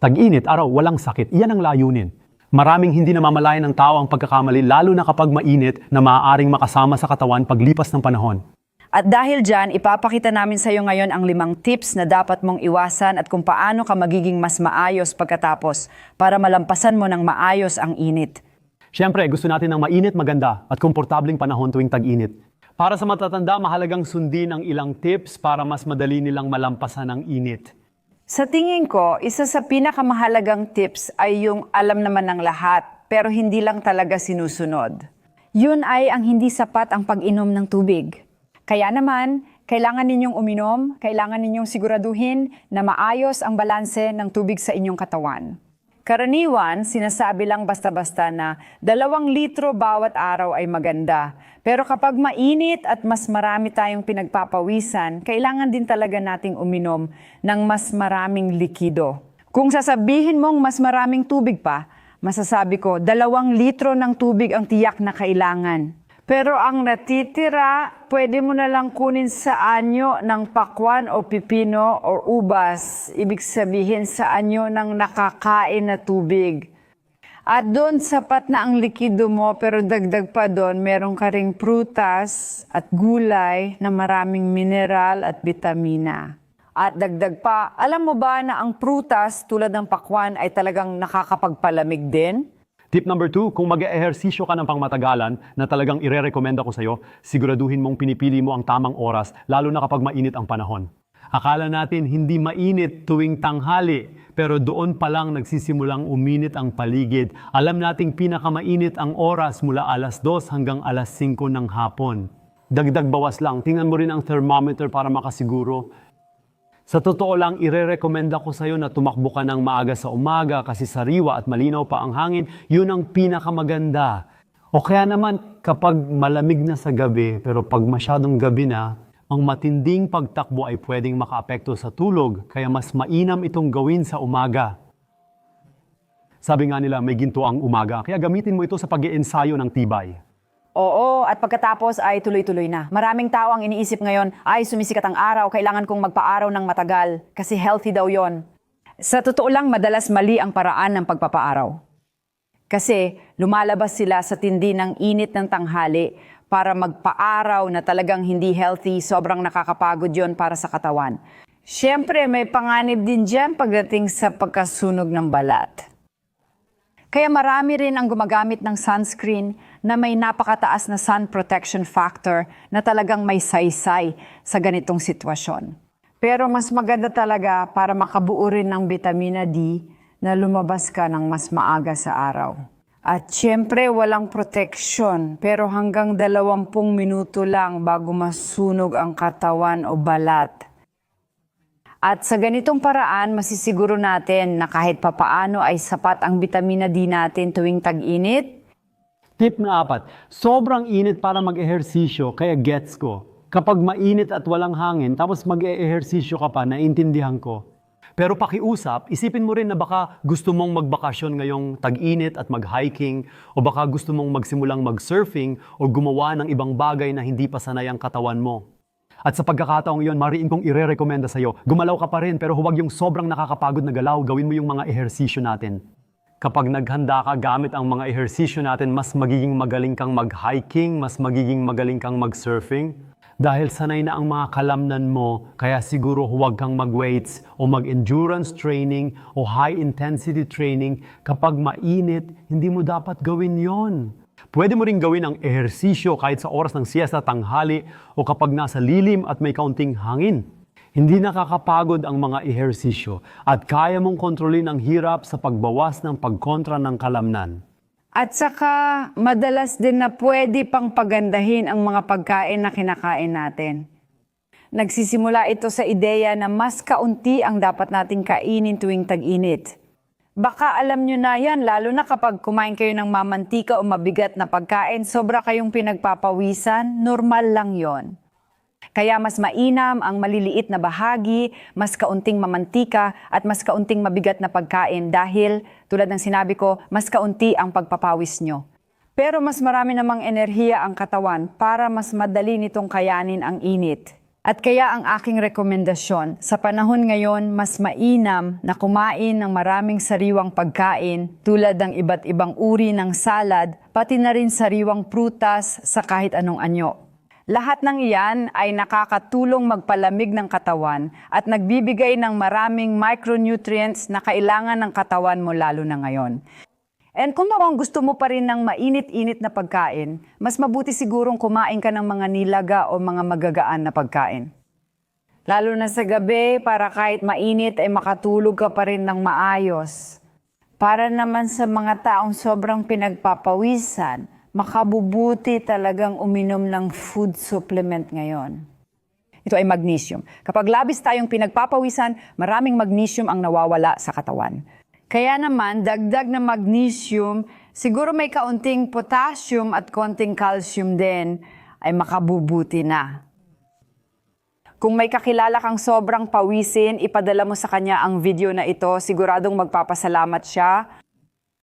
Tag-init, araw, walang sakit. Iyan ang layunin. Maraming hindi namamalayan ng tao ang pagkakamali lalo na kapag mainit na maaaring makasama sa katawan paglipas ng panahon. At dahil dyan, ipapakita namin sa iyo ngayon ang limang tips na dapat mong iwasan at kung paano ka magiging mas maayos pagkatapos para malampasan mo ng maayos ang init. Siyempre, gusto natin ng mainit, maganda at komportabling panahon tuwing tag-init. Para sa matatanda, mahalagang sundin ang ilang tips para mas madali nilang malampasan ang init. Sa tingin ko, isa sa pinakamahalagang tips ay yung alam naman ng lahat pero hindi lang talaga sinusunod. Yun ay ang hindi sapat ang pag-inom ng tubig. Kaya naman, kailangan ninyong uminom, kailangan ninyong siguraduhin na maayos ang balanse ng tubig sa inyong katawan. Karaniwan, sinasabi lang basta-basta na dalawang litro bawat araw ay maganda. Pero kapag mainit at mas marami tayong pinagpapawisan, kailangan din talaga nating uminom ng mas maraming likido. Kung sasabihin mong mas maraming tubig pa, masasabi ko dalawang litro ng tubig ang tiyak na kailangan. Pero ang natitira, pwede mo na lang kunin sa anyo ng pakwan o pipino o ubas. Ibig sabihin sa anyo ng nakakain na tubig. At doon sapat na ang likido mo pero dagdag pa doon, meron ka ring prutas at gulay na maraming mineral at vitamina. At dagdag pa, alam mo ba na ang prutas tulad ng pakwan ay talagang nakakapagpalamig din? Tip number two, kung mag-ehersisyo ka ng pangmatagalan na talagang ire-recommenda ko sa'yo, siguraduhin mong pinipili mo ang tamang oras, lalo na kapag mainit ang panahon. Akala natin hindi mainit tuwing tanghali, pero doon pa lang nagsisimulang uminit ang paligid. Alam nating pinakamainit ang oras mula alas 2 hanggang alas 5 ng hapon. Dagdag bawas lang, tingnan mo rin ang thermometer para makasiguro. Sa totoo lang, ire-recommenda ko sa'yo na tumakbo ka ng maaga sa umaga kasi sariwa at malinaw pa ang hangin, yun ang pinakamaganda. O kaya naman, kapag malamig na sa gabi, pero pag masyadong gabi na, ang matinding pagtakbo ay pwedeng makaapekto sa tulog, kaya mas mainam itong gawin sa umaga. Sabi nga nila, may ginto ang umaga, kaya gamitin mo ito sa pag ensayo ng tibay. Oo, at pagkatapos ay tuloy-tuloy na. Maraming tao ang iniisip ngayon, ay sumisikat ang araw, kailangan kong magpa-araw ng matagal kasi healthy daw yon. Sa totoo lang, madalas mali ang paraan ng pagpapaaraw. Kasi lumalabas sila sa tindi ng init ng tanghali para magpaaraw na talagang hindi healthy, sobrang nakakapagod yon para sa katawan. Siyempre, may panganib din dyan pagdating sa pagkasunog ng balat. Kaya marami rin ang gumagamit ng sunscreen na may napakataas na sun protection factor na talagang may saysay sa ganitong sitwasyon. Pero mas maganda talaga para makabuo rin ng vitamina D na lumabas ka ng mas maaga sa araw. At syempre walang protection pero hanggang dalawampung minuto lang bago masunog ang katawan o balat. At sa ganitong paraan, masisiguro natin na kahit papaano ay sapat ang vitamina D natin tuwing tag-init. Tip na apat, sobrang init para mag-ehersisyo, kaya gets ko. Kapag mainit at walang hangin, tapos mag-ehersisyo ka pa, naintindihan ko. Pero pakiusap, isipin mo rin na baka gusto mong magbakasyon ngayong tag-init at mag-hiking, o baka gusto mong magsimulang mag-surfing o gumawa ng ibang bagay na hindi pa sanay ang katawan mo. At sa pagkakataong iyon, mariin kong ire-recommenda sa'yo, gumalaw ka pa rin pero huwag yung sobrang nakakapagod na galaw, gawin mo yung mga ehersisyo natin. Kapag naghanda ka gamit ang mga ehersisyo natin, mas magiging magaling kang mag-hiking, mas magiging magaling kang mag-surfing. Dahil sanay na ang mga kalamnan mo, kaya siguro huwag kang mag-weights o mag-endurance training o high-intensity training. Kapag mainit, hindi mo dapat gawin yon. Pwede mo rin gawin ang ehersisyo kahit sa oras ng siesta, tanghali o kapag nasa lilim at may kaunting hangin. Hindi nakakapagod ang mga ehersisyo at kaya mong kontrolin ang hirap sa pagbawas ng pagkontra ng kalamnan. At saka, madalas din na pwede pang pagandahin ang mga pagkain na kinakain natin. Nagsisimula ito sa ideya na mas kaunti ang dapat nating kainin tuwing tag-init. Baka alam nyo na yan, lalo na kapag kumain kayo ng mamantika o mabigat na pagkain, sobra kayong pinagpapawisan, normal lang yon. Kaya mas mainam ang maliliit na bahagi, mas kaunting mamantika at mas kaunting mabigat na pagkain dahil tulad ng sinabi ko, mas kaunti ang pagpapawis nyo. Pero mas marami namang enerhiya ang katawan para mas madali nitong kayanin ang init. At kaya ang aking rekomendasyon, sa panahon ngayon, mas mainam na kumain ng maraming sariwang pagkain tulad ng iba't ibang uri ng salad, pati na rin sariwang prutas sa kahit anong anyo. Lahat ng iyan ay nakakatulong magpalamig ng katawan at nagbibigay ng maraming micronutrients na kailangan ng katawan mo lalo na ngayon. And kung mukhang gusto mo pa rin ng mainit-init na pagkain, mas mabuti sigurong kumain ka ng mga nilaga o mga magagaan na pagkain. Lalo na sa gabi, para kahit mainit ay makatulog ka pa rin ng maayos. Para naman sa mga taong sobrang pinagpapawisan, makabubuti talagang uminom ng food supplement ngayon. Ito ay magnesium. Kapag labis tayong pinagpapawisan, maraming magnesium ang nawawala sa katawan. Kaya naman, dagdag na magnesium, siguro may kaunting potassium at konting calcium din, ay makabubuti na. Kung may kakilala kang sobrang pawisin, ipadala mo sa kanya ang video na ito. Siguradong magpapasalamat siya